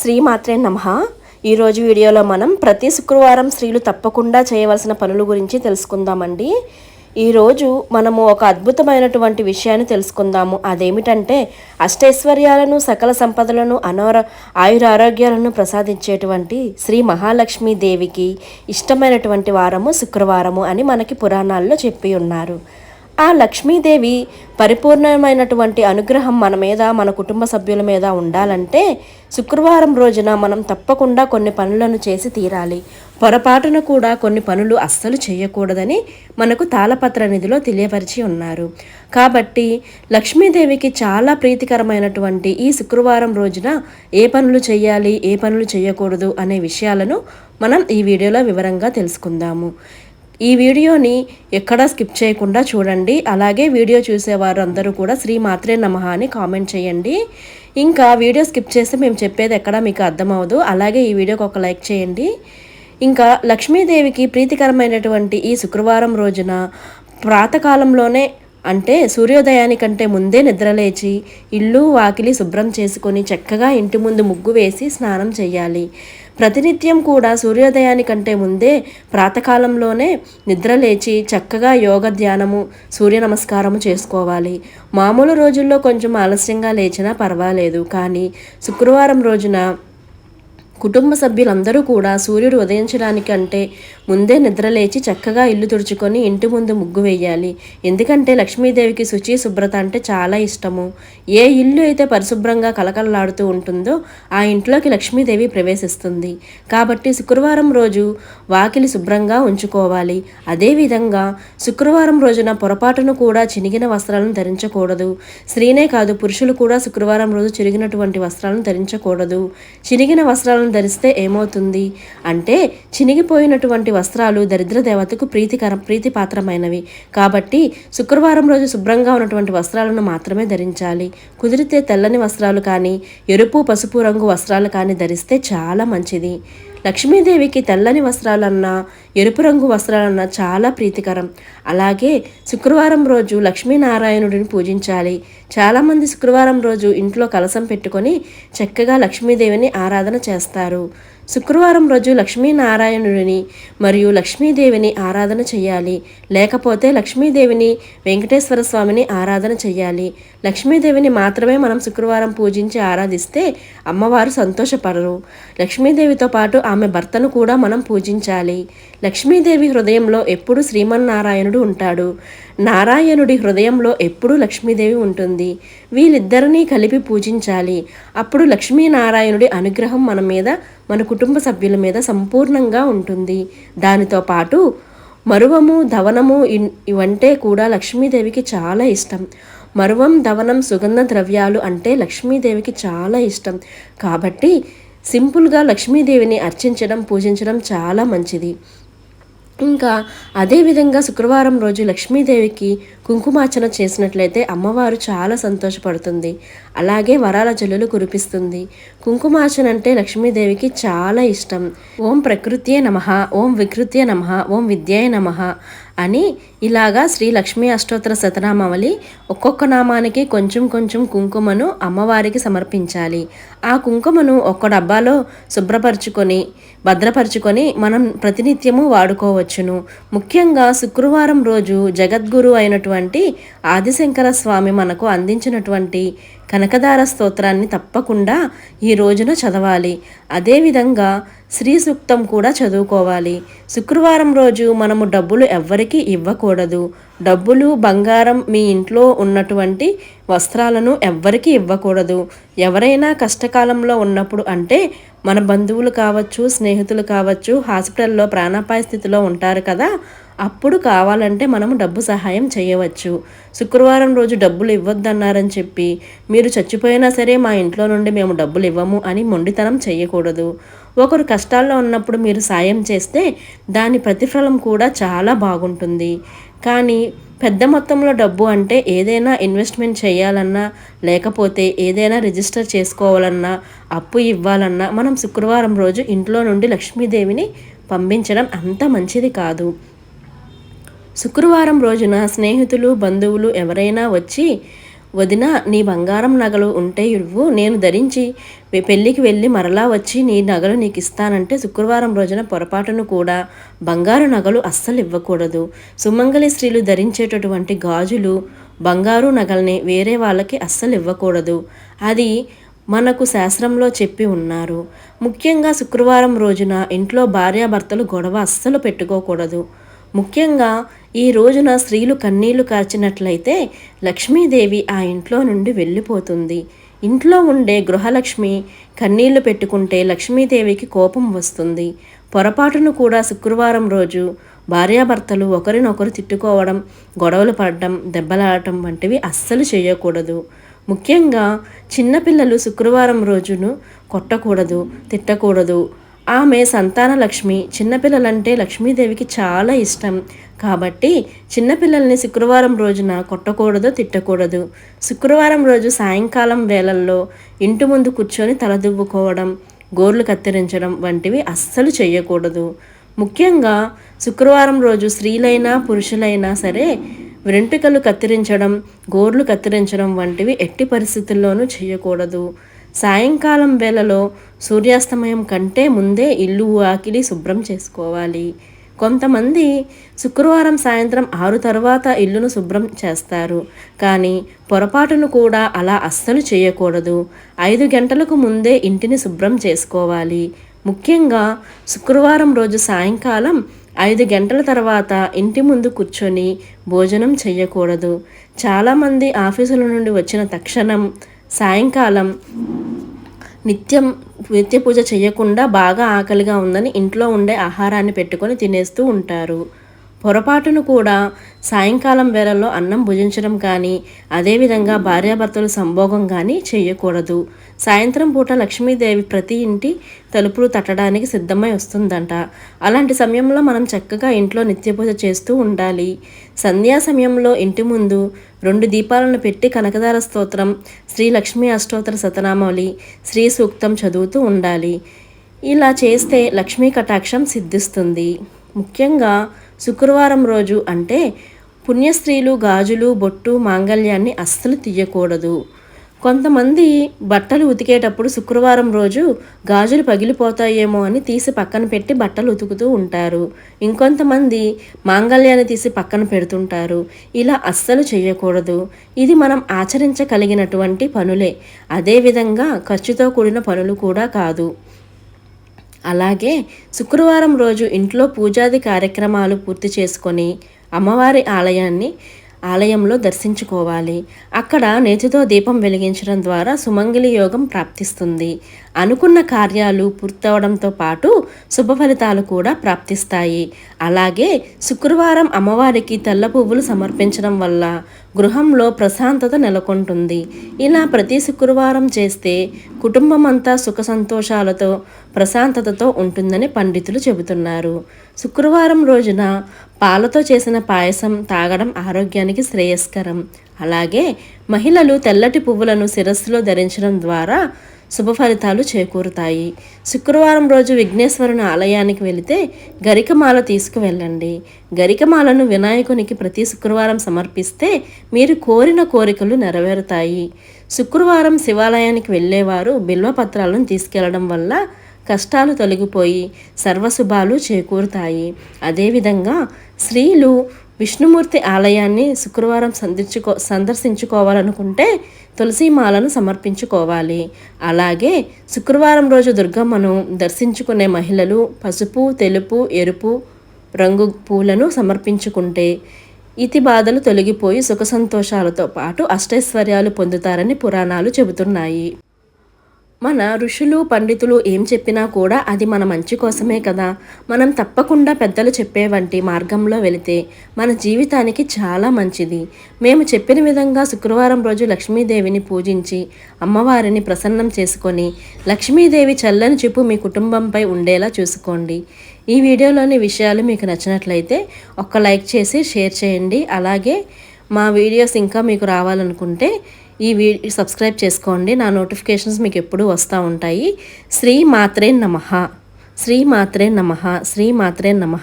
శ్రీమాత్రే నమ. ఈరోజు వీడియోలో మనం ప్రతి శుక్రవారం స్త్రీలు తప్పకుండా చేయవలసిన పనుల గురించి తెలుసుకుందామండి. ఈరోజు మనము ఒక అద్భుతమైనటువంటి విషయాన్ని తెలుసుకుందాము. అదేమిటంటే అష్టైశ్వర్యాలను సకల సంపదలను అనార ఆయురారోగ్యాలను ప్రసాదించేటువంటి శ్రీ మహాలక్ష్మీ దేవికి ఇష్టమైనటువంటి వారము శుక్రవారము అని మనకి పురాణాల్లో చెప్పి ఉన్నారు. ఆ లక్ష్మీదేవి పరిపూర్ణమైనటువంటి అనుగ్రహం మన మీద మన కుటుంబ సభ్యుల మీద ఉండాలంటే శుక్రవారం రోజున మనం తప్పకుండా కొన్ని పనులను చేసి తీరాలి. పొరపాటున కూడా కొన్ని పనులు అస్సలు చేయకూడదని మనకు తాళపత్ర నిధిలో తెలియపరిచి ఉన్నారు. కాబట్టి లక్ష్మీదేవికి చాలా ప్రీతికరమైనటువంటి ఈ శుక్రవారం రోజున ఏ పనులు చేయాలి ఏ పనులు చేయకూడదు అనే విషయాలను మనం ఈ వీడియోలో వివరంగా తెలుసుకుందాము. ఈ వీడియోని ఎక్కడా స్కిప్ చేయకుండా చూడండి. అలాగే వీడియో చూసేవారు అందరూ కూడా శ్రీ మాత్రే నమః అని కామెంట్ చేయండి. ఇంకా వీడియో స్కిప్ చేస్తే మేము చెప్పేది ఎక్కడ మీకు అర్థమవదు. అలాగే ఈ వీడియోకి ఒక లైక్ చేయండి. ఇంకా లక్ష్మీదేవికి ప్రీతికరమైనటువంటి ఈ శుక్రవారం రోజున ప్రాతకాలంలోనే అంటే సూర్యోదయానికంటే ముందే నిద్రలేచి ఇల్లు వాకిలి శుభ్రం చేసుకొని చక్కగా ఇంటి ముందు ముగ్గు వేసి స్నానం చేయాలి. ప్రతినిత్యం కూడా సూర్యోదయానికంటే ముందే ప్రాతకాలంలోనే నిద్రలేచి చక్కగా యోగ ధ్యానము సూర్య నమస్కారము చేసుకోవాలి. మామూలు రోజుల్లో కొంచెం ఆలస్యంగా లేచినా పర్వాలేదు. కానీ శుక్రవారం రోజున కుటుంబ సభ్యులందరూ కూడా సూర్యుడు ఉదయించడానికి అంటే ముందే నిద్రలేచి చక్కగా ఇల్లు తుడుచుకొని ఇంటి ముందు ముగ్గు వేయాలి. ఎందుకంటే లక్ష్మీదేవికి శుచి శుభ్రత అంటే చాలా ఇష్టము. ఏ ఇల్లు అయితే పరిశుభ్రంగా కలకలలాడుతూ ఉంటుందో ఆ ఇంట్లోకి లక్ష్మీదేవి ప్రవేశిస్తుంది. కాబట్టి శుక్రవారం రోజు వాకిలి శుభ్రంగా ఉంచుకోవాలి. అదేవిధంగా శుక్రవారం రోజున పొరపాటును కూడా చినిగిన వస్త్రాలను ధరించకూడదు. స్త్రీనే కాదు పురుషులు కూడా శుక్రవారం రోజు చిరిగినటువంటి వస్త్రాలను ధరించకూడదు. చినిగిన వస్త్రాలను ధరిస్తే ఏమవుతుంది అంటే చినిగిపోయినటువంటి వస్త్రాలు దరిద్ర దేవతకు ప్రీతికర ప్రీతిపాత్రమైనవి. కాబట్టి శుక్రవారం రోజు శుభ్రంగా ఉన్నటువంటి వస్త్రాలను మాత్రమే ధరించాలి. కుదిరితే తెల్లని వస్త్రాలు కానీ ఎరుపు పసుపు రంగు వస్త్రాలు కానీ ధరిస్తే చాలా మంచిది. లక్ష్మీదేవికి తెల్లని వస్త్రాలన్నా ఎరుపు రంగు వస్త్రాలన్నా చాలా ప్రీతికరం. అలాగే శుక్రవారం రోజు లక్ష్మీనారాయణుడిని పూజించాలి. చాలామంది శుక్రవారం రోజు ఇంట్లో కలసం పెట్టుకొని చక్కగా లక్ష్మీదేవిని ఆరాధన చేస్తారు. శుక్రవారం రోజు లక్ష్మీనారాయణుడిని మరియు లక్ష్మీదేవిని ఆరాధన చేయాలి లేకపోతే లక్ష్మీదేవిని వెంకటేశ్వర స్వామిని ఆరాధన చేయాలి లక్ష్మీదేవిని మాత్రమే మనం శుక్రవారం పూజించి ఆరాధిస్తే అమ్మవారు సంతోషపడరు. లక్ష్మీదేవితో పాటు ఆమె భర్తను కూడా మనం పూజించాలి. లక్ష్మీదేవి హృదయంలో ఎప్పుడు శ్రీమన్నారాయణుడు ఉంటాడు. నారాయణుడి హృదయంలో ఎప్పుడూ లక్ష్మీదేవి ఉంటుంది. వీళ్ళిద్దరినీ కలిపి పూజించాలి. అప్పుడు లక్ష్మీనారాయణుడి అనుగ్రహం మన మీద మన కుటుంబ సభ్యుల మీద సంపూర్ణంగా ఉంటుంది. దానితో పాటు మరువము ధవనము ఇవంటే కూడా లక్ష్మీదేవికి చాలా ఇష్టం. మరువం ధవనం సుగంధ ద్రవ్యాలు అంటే లక్ష్మీదేవికి చాలా ఇష్టం. కాబట్టి సింపుల్గా లక్ష్మీదేవిని అర్చించడం పూజించడం చాలా మంచిది. ఇంకా అదేవిధంగా శుక్రవారం రోజు లక్ష్మీదేవికి కుంకుమార్చన చేసినట్లయితే అమ్మవారు చాలా సంతోషపడుతుంది. అలాగే వరాల జల్లులు కురిపిస్తుంది. కుంకుమార్చన అంటే లక్ష్మీదేవికి చాలా ఇష్టం. ఓం ప్రకృత్యే నమ ఓం వికృత్యే నమ ఓం విద్యాయ నమ అని ఇలాగా శ్రీ లక్ష్మీ అష్టోత్తర శతనామావళి ఒక్కొక్క నామానికి కొంచెం కొంచెం కుంకుమను అమ్మవారికి సమర్పించాలి. ఆ కుంకుమను ఒక్క డబ్బాలో శుభ్రపరచుకొని భద్రపరచుకొని మనం ప్రతినిత్యము వాడుకోవచ్చును. ముఖ్యంగా శుక్రవారం రోజు జగద్గురు అయినటువంటి ఆదిశంకర స్వామి మనకు అందించినటువంటి కనకదార స్తోత్రాన్ని తప్పకుండా ఈ రోజున చదవాలి. అదేవిధంగా శ్రీ సూక్తం కూడా చదువుకోవాలి. శుక్రవారం రోజు మనము డబ్బులు ఎవ్వరికీ ఇవ్వకూడదు. డబ్బులు బంగారం మీ ఇంట్లో ఉన్నటువంటి వస్త్రాలను ఎవ్వరికీ ఇవ్వకూడదు. ఎవరైనా కష్టకాలంలో ఉన్నప్పుడు అంటే మన బంధువులు కావచ్చు స్నేహితులు కావచ్చు హాస్పిటల్లో ప్రాణాపాయ స్థితిలో ఉంటారు కదా అప్పుడు కావాలంటే మనము డబ్బు సహాయం చేయవచ్చు. శుక్రవారం రోజు డబ్బులు ఇవ్వద్దన్నారని చెప్పి మీరు చచ్చిపోయినా సరే మా ఇంట్లో నుండి మేము డబ్బులు ఇవ్వము అని మొండితనం చేయకూడదు. ఒకరు కష్టాల్లో ఉన్నప్పుడు మీరు సాయం చేస్తే దాని ప్రతిఫలం కూడా చాలా బాగుంటుంది. కానీ పెద్ద మొత్తంలో డబ్బు అంటే ఏదైనా ఇన్వెస్ట్మెంట్ చేయాలన్నా లేకపోతే ఏదైనా రిజిస్టర్ చేసుకోవాలన్నా అప్పు ఇవ్వాలన్నా మనం శుక్రవారం రోజు ఇంట్లో నుండి లక్ష్మీదేవిని పంపించడం అంత మంచిది కాదు. శుక్రవారం రోజున స్నేహితులు బంధువులు ఎవరైనా వచ్చి వదిన నీ బంగారం నగలు ఉంటే ఇవ్వు. నేను ధరించి పెళ్ళికి వెళ్ళి మరలా వచ్చి నీ నగలు నీకు ఇస్తానంటే శుక్రవారం రోజున పొరపాటును కూడా బంగారు నగలు అస్సలు ఇవ్వకూడదు. సుమంగళి స్త్రీలు ధరించేటటువంటి గాజులు బంగారు నగల్ని వేరే వాళ్ళకి అస్సలు ఇవ్వకూడదు. అది మనకు శాస్త్రంలో చెప్పి ఉన్నారు. ముఖ్యంగా శుక్రవారం రోజున ఇంట్లో భార్యాభర్తలు గొడవ అస్సలు పెట్టుకోకూడదు. ముఖ్యంగా ఈ రోజున స్త్రీలు కన్నీళ్ళు కార్చినట్లయితే లక్ష్మీదేవి ఆ ఇంట్లో నుండి వెళ్ళిపోతుంది. ఇంట్లో ఉండే గృహలక్ష్మి కన్నీళ్ళు పెట్టుకుంటే లక్ష్మీదేవికి కోపం వస్తుంది. పొరపాటును కూడా శుక్రవారం రోజు భార్యాభర్తలు ఒకరినొకరు తిట్టుకోవడం గొడవలు పడడం దెబ్బలాడటం వంటివి అస్సలు చేయకూడదు. ముఖ్యంగా చిన్నపిల్లలు శుక్రవారం రోజును కొట్టకూడదు తిట్టకూడదు. ఆమె సంతాన లక్ష్మి చిన్నపిల్లలంటే లక్ష్మీదేవికి చాలా ఇష్టం. కాబట్టి చిన్నపిల్లల్ని శుక్రవారం రోజున కొట్టకూడదు తిట్టకూడదు. శుక్రవారం రోజు సాయంకాలం వేళల్లో ఇంటి ముందు కూర్చొని తలదువ్వుకోవడం గోర్లు కత్తిరించడం వంటివి అస్సలు చేయకూడదు ముఖ్యంగా శుక్రవారం రోజు స్త్రీలైనా పురుషులైనా సరే వెంట్రుకలు కత్తిరించడం గోర్లు కత్తిరించడం వంటివి ఎట్టి పరిస్థితుల్లోనూ చేయకూడదు సాయంకాలం వేళలో సూర్యాస్తమయం కంటే ముందే ఇల్లు ఆకిలి శుభ్రం చేసుకోవాలి. కొంతమంది శుక్రవారం సాయంత్రం ఆరు తర్వాత ఇల్లును శుభ్రం చేస్తారు. కానీ పొరపాటును కూడా అలా అస్సలు చేయకూడదు. ఐదు గంటలకు ముందే ఇంటిని శుభ్రం చేసుకోవాలి. ముఖ్యంగా శుక్రవారం రోజు సాయంకాలం ఐదు గంటల తర్వాత ఇంటి ముందు కూర్చొని భోజనం చేయకూడదు. చాలామంది ఆఫీసుల నుండి వచ్చిన తక్షణం సాయంకాలం నిత్యం నిత్య పూజ చేయకుండా బాగా ఆకలిగా ఉందని ఇంట్లో ఉండే ఆహారాన్ని పెట్టుకొని తినేస్తూ ఉంటారు. పొరపాటును కూడా సాయంకాలం వేళల్లో అన్నం భుజించడం కానీ అదేవిధంగా భార్యాభర్తలు సంభోగం కానీ చేయకూడదు. సాయంత్రం పూట లక్ష్మీదేవి ప్రతి ఇంటి తలుపులు తట్టడానికి సిద్ధమై వస్తుందంట. అలాంటి సమయంలో మనం చక్కగా ఇంట్లో నిత్య పూజ చేస్తూ ఉండాలి. సంధ్యా సమయంలో ఇంటి ముందు రెండు దీపాలను పెట్టి కనకదార స్తోత్రం శ్రీ లక్ష్మీ అష్టోత్తర శతనామావళి శ్రీ సూక్తం చదువుతూ ఉండాలి. ఇలా చేస్తే లక్ష్మీ కటాక్షం సిద్ధిస్తుంది. ముఖ్యంగా శుక్రవారం రోజు అంటే పుణ్యస్త్రీలు గాజులు బొట్టు మాంగళ్యాన్ని అస్సలు తీయకూడదు. కొంతమంది బట్టలు ఉతికేటప్పుడు శుక్రవారం రోజు గాజులు పగిలిపోతాయేమో అని తీసి పక్కన పెట్టి బట్టలు ఉతుకుతూ ఉంటారు. ఇంకొంతమంది మాంగళ్యాన్ని తీసి పక్కన పెడుతుంటారు. ఇలా అస్సలు చేయకూడదు. ఇది మనం ఆచరించగలిగినటువంటి పనులే. అదేవిధంగా ఖర్చుతో కూడిన పనులు కూడా కాదు. అలాగే శుక్రవారం రోజు ఇంట్లో పూజాది కార్యక్రమాలు పూర్తి చేసుకొని అమ్మవారి ఆలయాన్ని ఆలయంలో దర్శించుకోవాలి. అక్కడ నేతితో దీపం వెలిగించడం ద్వారా సుమంగళి యోగం ప్రాప్తిస్తుంది. అనుకున్న కార్యాలు పూర్తవడంతో పాటు శుభ ఫలితాలు కూడా ప్రాప్తిస్తాయి. అలాగే శుక్రవారం అమ్మవారికి తెల్ల పువ్వులు సమర్పించడం వల్ల గృహంలో ప్రశాంతత నెలకొంటుంది. ఇలా ప్రతి శుక్రవారం చేస్తే కుటుంబం అంతా సుఖ సంతోషాలతో ప్రశాంతతతో ఉంటుందని పండితులు చెబుతున్నారు. శుక్రవారం రోజున పాలతో చేసిన పాయసం తాగడం ఆరోగ్యానికి శ్రేయస్కరం. అలాగే మహిళలు తెల్లటి పువ్వులను శిరస్సులో ధరించడం ద్వారా శుభ ఫలితాలు చేకూరుతాయి. శుక్రవారం రోజు విఘ్నేశ్వరుని ఆలయానికి వెళితే గరికమాల తీసుకువెళ్ళండి. గరికమాలను వినాయకునికి ప్రతి శుక్రవారం సమర్పిస్తే మీరు కోరిన కోరికలు నెరవేరుతాయి. శుక్రవారం శివాలయానికి వెళ్ళేవారు బిల్వపత్రాలను తీసుకెళ్ళడం వల్ల కష్టాలు తొలగిపోయి సర్వశుభాలు చేకూరుతాయి. అదేవిధంగా స్త్రీలు విష్ణుమూర్తి ఆలయాన్ని శుక్రవారం సందర్శించుకో సందర్శించుకోవాలనుకుంటే తులసిమాలను సమర్పించుకోవాలి. అలాగే శుక్రవారం రోజు దుర్గమ్మను దర్శించుకునే మహిళలు పసుపు తెలుపు ఎరుపు రంగు పూలను సమర్పించుకుంటే ఇతి బాధలు తొలగిపోయి సుఖ సంతోషాలతో పాటు అష్టైశ్వర్యాలు పొందుతారని పురాణాలు చెబుతున్నాయి. మన ఋషులు పండితులు ఏం చెప్పినా కూడా అది మన మంచి కోసమే కదా. మనం తప్పకుండా పెద్దలు చెప్పే వంటి మార్గంలో వెళితే మన జీవితానికి చాలా మంచిది. మేము చెప్పిన విధంగా శుక్రవారం రోజు లక్ష్మీదేవిని పూజించి అమ్మవారిని ప్రసన్నం చేసుకొని లక్ష్మీదేవి చల్లని చూపు మీ కుటుంబంపై ఉండేలా చూసుకోండి. ఈ వీడియోలోని విషయాలు మీకు నచ్చినట్లయితే ఒక్క లైక్ చేసి షేర్ చేయండి. అలాగే మా వీడియోస్ ఇంకా మీకు రావాలనుకుంటే ఈ వీ సబ్స్క్రైబ్ చేసుకోండి. నా నోటిఫికేషన్స్ మీకు ఎప్పుడూ వస్తూ ఉంటాయి. శ్రీ మాత్రే నమ. శ్రీ మాత్రే నమ. శ్రీ మాత్రే నమ.